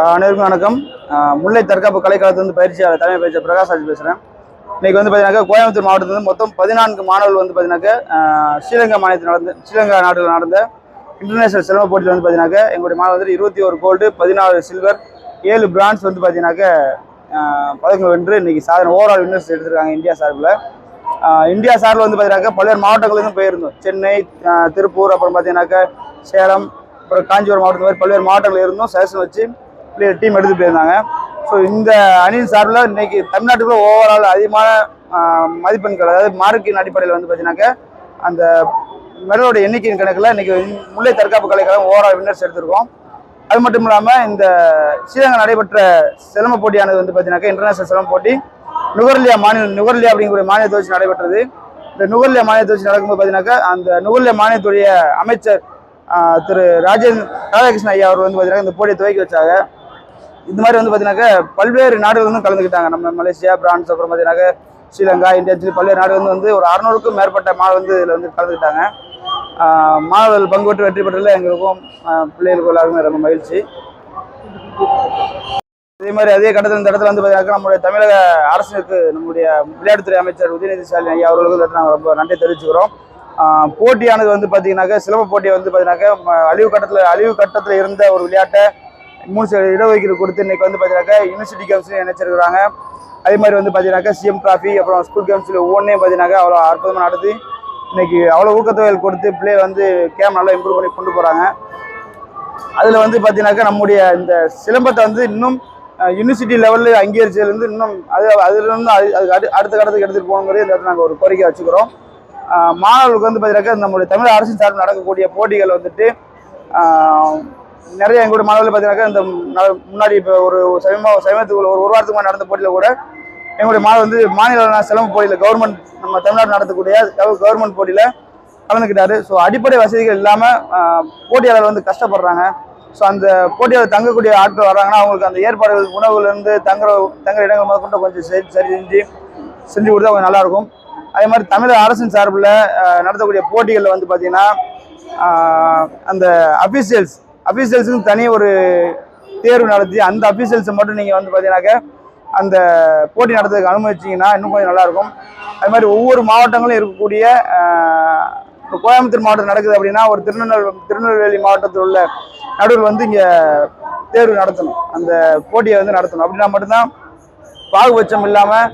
அனைவருக்கும் வணக்கம். முல்லை தற்காப்பு கலைக்காலத்திலிருந்து பயிற்சியாளர் தலைமை பயிற்சியர் பிரகாஷ் ராஜ் பேசுகிறேன் இன்னைக்கு வந்து பார்த்தீங்கன்னாக்கா கோயம்புத்தூர் மாவட்டத்தில் மொத்தம் பதினான்கு மாணவர்கள் வந்து பார்த்தீங்கன்னாக்கா ஸ்ரீலங்கா மாநிலத்தில் நடந்த ஸ்ரீலங்கா நாட்டில் நடந்த இன்டர்நேஷனல் சிலம்ப போட்டியில் வந்து பார்த்தீங்கன்னாக்கா எங்களுடைய மாணவர் வந்து இருபத்தி ஒரு கோல்டு பதினாறு சில்வர் ஏழு பிரான்ஸ் வந்து பார்த்தீங்கன்னாக்கா ஆஹ் பதக்கங்கள் வென்று இன்றைக்கி சாதனை ஓவரால் வின்னர்ஸ் எடுத்திருக்காங்க இந்தியா சார்பில். இந்தியா சார்பில் வந்து பார்த்தீங்கன்னாக்கா பல்வேறு மாவட்டங்களிலும் போயிருந்தோம். சென்னை திருப்பூர் அப்புறம் பார்த்தீங்கன்னாக்கா சேலம் அப்புறம் காஞ்சிபுரம் மாவட்டத்தில் மாதிரி பல்வேறு மாவட்டங்கள் இருந்தும். சேஷன் வச்சு டீம் எடுத்து போயிருந்தாங்க. ஸோ இந்த அணியின் சார்பில் இன்னைக்கு தமிழ்நாட்டுக்குள்ள ஓவரால் அதிகமான மதிப்பெண்கள் அதாவது மார்க்கின் அடிப்படையில் வந்து பார்த்தீங்கன்னாக்க அந்த மெடலோட எண்ணிக்கையின் கணக்கில் இன்னைக்கு முல்லை தற்காப்பு கலைக்கழகம் ஓவரால் வின்னர்ஸ் எடுத்திருக்கோம். அது மட்டும் இல்லாமல் இந்த ஸ்ரீலங்கா நடைபெற்ற சிலம்ப போட்டியானது வந்து பார்த்தீங்கன்னாக்கா இன்டர்நேஷனல் சிலம்ப போட்டி நுகர்லியா மாநில நுகர்லியா அப்படிங்கிற மாநிலத்தை வச்சு நடைபெற்றது. இந்த நுகர்லியா மாநிலத்தை வச்சு நடக்கும்போது பார்த்தீங்கன்னாக்கா அந்த நுகர்லியா மாநிலத்துடைய அமைச்சர் திரு ராஜேந்திர ராதாகிருஷ்ணன் ஐயா அவர் வந்து பார்த்தீங்கன்னா இந்த போட்டியை துவக்கி வச்சாங்க. இந்த மாதிரி வந்து பார்த்தீங்கன்னாக்கா பல்வேறு நாடுகள் வந்து கலந்துக்கிட்டாங்க. நம்ம மலேசியா பிரான்ஸ் அப்புறம் பார்த்தீங்கன்னாக்கா ஸ்ரீலங்கா இந்தியா சொல்லி பல்வேறு நாடுகள் வந்து ஒரு அறுநூறுக்கும் மேற்பட்ட மாணவர் வந்து இதில் வந்து கலந்துக்கிட்டாங்க. மாணவர்கள் பங்கு பெற்று வெற்றி பெற்றதில் எங்களுக்கும் பிள்ளைகளுக்கும் எல்லாருக்குமே ரொம்ப மகிழ்ச்சி. அதே மாதிரி அதே கட்டத்தில் இந்த இடத்துல வந்து பார்த்தீங்கன்னா நம்முடைய தமிழக அரசுக்கு நம்முடைய விளையாட்டுத்துறை அமைச்சர் உதயநிதி ஸ்டாலின் ஐயா அவர்களுக்கு நாங்கள் ரொம்ப நன்றி தெரிவிச்சுக்கிறோம். போட்டியானது வந்து பார்த்தீங்கன்னாக்கா சிலம்ப போட்டியை வந்து பார்த்தீங்கன்னாக்கா அழிவு கட்டத்தில் அழிவு கட்டத்தில் இருந்த ஒரு விளையாட்டை மூணு சில இடஒதுக்கீடு கொடுத்து இன்னைக்கு வந்து பார்த்தீங்கன்னாக்கா யூனிவர்சிட்டி கேம்ஸ்லையும் நினைச்சிருக்கிறாங்க அதே மாதிரி வந்து பார்த்தீங்கன்னாக்கா சிஎம் டிராஃபி அப்புறம் ஸ்கூல் கேம்ஸில் ஒவ்வொன்றையும் பார்த்தீங்கன்னாக்கா அவ்வளோ அற்புதமாக நடத்தி இன்னைக்கு அவ்வளோ ஊக்கத்தொகைகள் கொடுத்து பிள்ளைகள் வந்து கேம் நல்லா இம்ப்ரூவ் பண்ணி கொண்டு போகிறாங்க அதில் வந்து பார்த்தீங்கன்னாக்கா நம்முடைய இந்த சிலம்பத்தை வந்து இன்னும் யூனிவர்சிட்டி லெவலில் அங்கீகரிச்சதுலேருந்து இன்னும் அது அதுலேருந்து அது அது அடு அடுத்த கட்டத்துக்கு எடுத்துகிட்டு போகணுங்கிறது இந்த இடத்துல நாங்கள் ஒரு கோரிக்கை வச்சுக்கிறோம். மாணவர்களுக்கு வந்து பார்த்தீங்கன்னாக்கா நம்முடைய தமிழ் அரசின் சார்பில் நடக்கக்கூடிய போட்டிகள் வந்துட்டு நிறைய எங்களோட மாணவர்கள் பார்த்தீங்கன்னாக்கா இந்த முன்னாடி இப்போ ஒரு சமீப சமீபத்துக்கு ஒரு ஒரு வாரத்துக்கு முன்னாடி நடந்த போட்டியில் கூட எங்களுடைய மாணவர் வந்து மாநில அளவிலான போட்டியில் கவர்மெண்ட் நம்ம தமிழ்நாடு நடத்தக்கூடிய கவர்மெண்ட் போட்டியில் கலந்துக்கிட்டாரு. ஸோ அடிப்படை வசதிகள் இல்லாமல் போட்டியாளர் வந்து கஷ்டப்படுறாங்க. ஸோ அந்த போட்டியாளர் தங்கக்கூடிய ஆட்கள் வர்றாங்கன்னா அவங்களுக்கு அந்த ஏற்பாடுகள் உணவுலேருந்து தங்குற தங்குற இடங்கள் முதற்கொண்டு கொஞ்சம் சரி சரி செஞ்சு செஞ்சு கொடுத்தா கொஞ்சம் நல்லாயிருக்கும். அதே மாதிரி தமிழக அரசின் சார்பில் நடத்தக்கூடிய போட்டிகளில் வந்து பார்த்திங்கன்னா அந்த அஃபீஷியல்ஸ் அஃபீஷியல்ஸுக்கு தனி ஒரு தேர்வு நடத்தி அந்த அஃபீஷியல்ஸை மட்டும் நீங்கள் வந்து பார்த்தீங்கன்னாக்க அந்த போட்டி நடத்துறதுக்கு அனுமதிச்சிங்கன்னா இன்னும் கொஞ்சம் நல்லாயிருக்கும். அது மாதிரி ஒவ்வொரு மாவட்டங்களும் இருக்கக்கூடிய இப்போ கோயம்புத்தூர் மாவட்டம் நடக்குது அப்படின்னா ஒரு திருநெல் திருநெல்வேலி மாவட்டத்தில் உள்ள நடுவில் வந்து இங்கே தேர்வு நடத்தணும். அந்த போட்டியை வந்து நடத்தணும். அப்படின்னா மட்டும்தான் பாகுபட்சம் இல்லாமல்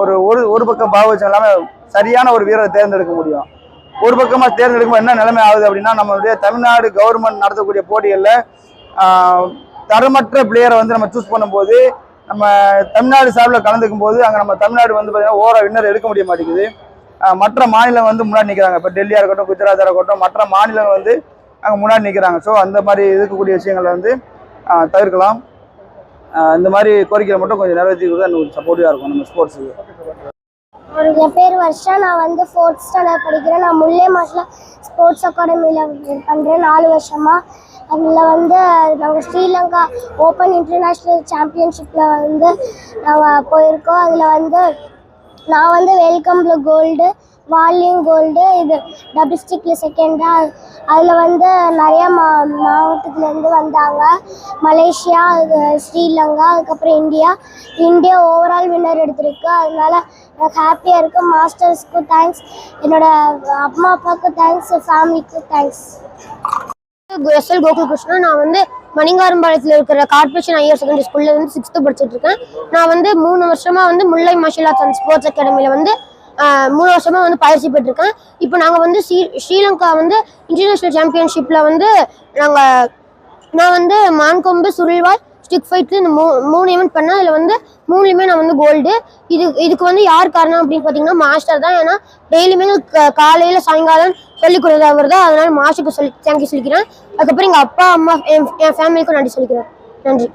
ஒரு ஒரு ஒரு பக்கம் பாகுபட்சம் இல்லாமல் சரியான ஒரு வீரரை தேர்ந்தெடுக்க முடியும். ஒரு பக்கமாக தேர்ந்தெடுக்கும்போது என்ன நிலைமை ஆகுது அப்படின்னா நம்மளுடைய தமிழ்நாடு கவர்மெண்ட் நடத்தக்கூடிய போட்டிகளில் தரமற்ற பிளேயரை வந்து நம்ம சூஸ் பண்ணும்போது நம்ம தமிழ்நாடு சார்பில் கலந்துக்கும் போது அங்கே நம்ம தமிழ்நாடு வந்து பார்த்தீங்கன்னா ஓர வின்னர் எடுக்க முடிய மாட்டேங்குது. மற்ற மாநிலம் வந்து முன்னாடி நிற்கிறாங்க இப்போ டெல்லியாக இருக்கட்டும் குஜராத்தாக இருக்கட்டும் மற்ற மாநிலங்கள் வந்து அங்கே முன்னாடி நிற்கிறாங்க ஸோ அந்த மாதிரி இருக்கக்கூடிய விஷயங்களை வந்து தவிர்க்கலாம். இந்த மாதிரி கோரிக்கையை மட்டும் கொஞ்சம் நிறைவேற்றி கொடுத்தா இன்னும் சப்போர்ட்டிவாக இருக்கும் நம்ம ஸ்போர்ட்ஸுக்கு என் பேர் வர்ஷா. நான் வந்து ஃபோர்த் ஸ்டாண்டர்ட் படிக்கிறேன். நான் முல்லை மாசில் ஸ்போர்ட்ஸ் அகாடமியில் பண்ணுறேன் நாலு வருஷமாக அதில் வந்து நாங்கள் ஸ்ரீலங்கா ஓப்பன் இன்டர்நேஷ்னல் சாம்பியன்ஷிப்பில் வந்து நாங்கள் போயிருக்கோம். அதில் வந்து நான் வந்து வெல்கம்பில் கோல்டு வால்யூம் கோல்டு இது டபுள் ஸ்டிக்கில் செகண்டாக அதில் வந்து நிறையா மா மாவட்டத்துலேருந்து வந்தாங்க. மலேசியா ஸ்ரீலங்கா அதுக்கப்புறம் இந்தியா. இந்தியா ஓவரால் வின்னர் எடுத்திருக்கு. அதனால எனக்கு ஹாப்பியாக இருக்குது மாஸ்டர்ஸ்க்கும் தேங்க்ஸ் என்னோடய அம்மா அப்பாவுக்கும் தேங்க்ஸ் ஃபேமிலிக்கும் தேங்க்ஸ் எஸ் எல் கோகுல்கிருஷ்ணன் நான் வந்து மணிங்காரம்பாளையத்தில் இருக்கிற கார்பரேஷன் ஹையர் செகண்டரி ஸ்கூலில் வந்து சிக்ஸ்த்து படிச்சுட்டு இருக்கேன். நான் வந்து மூணு வருஷமாக வந்து Mullai martial arts and sports அகாடமியில் வந்து மூணு வருஷமா வந்து பயிற்சி பெற்றிருக்கேன். இப்போ நாங்கள் வந்து ஸ்ரீ ஸ்ரீலங்கா வந்து இன்டர்நேஷ்னல் சாம்பியன்ஷிப்பில் வந்து நாங்கள் நான் வந்து மான்கொம்பு சுருள்வாய் ஸ்டிக் ஃபைட்டு இந்த மூ மூணு ஈவெண்ட் பண்ணேன். அதில் வந்து மூணுலேயுமே நான் வந்து கோல்டு இது இதுக்கு வந்து யார் காரணம் அப்படின்னு பார்த்தீங்கன்னா மாஸ்டர் தான். ஏன்னா டெய்லியுமே காலையில் சாயங்காலம் சொல்லிக் கொடுக்குறது அவர் தான். அதனால் மாஸ்டருக்கு சொல்லி தேங்க்யூ சொல்லிக்கிறேன். அதுக்கப்புறம் எங்கள் அப்பா அம்மா என் என் ஃபேமிலிக்கும் நன்றி சொல்லிக்கிறேன். நன்றி.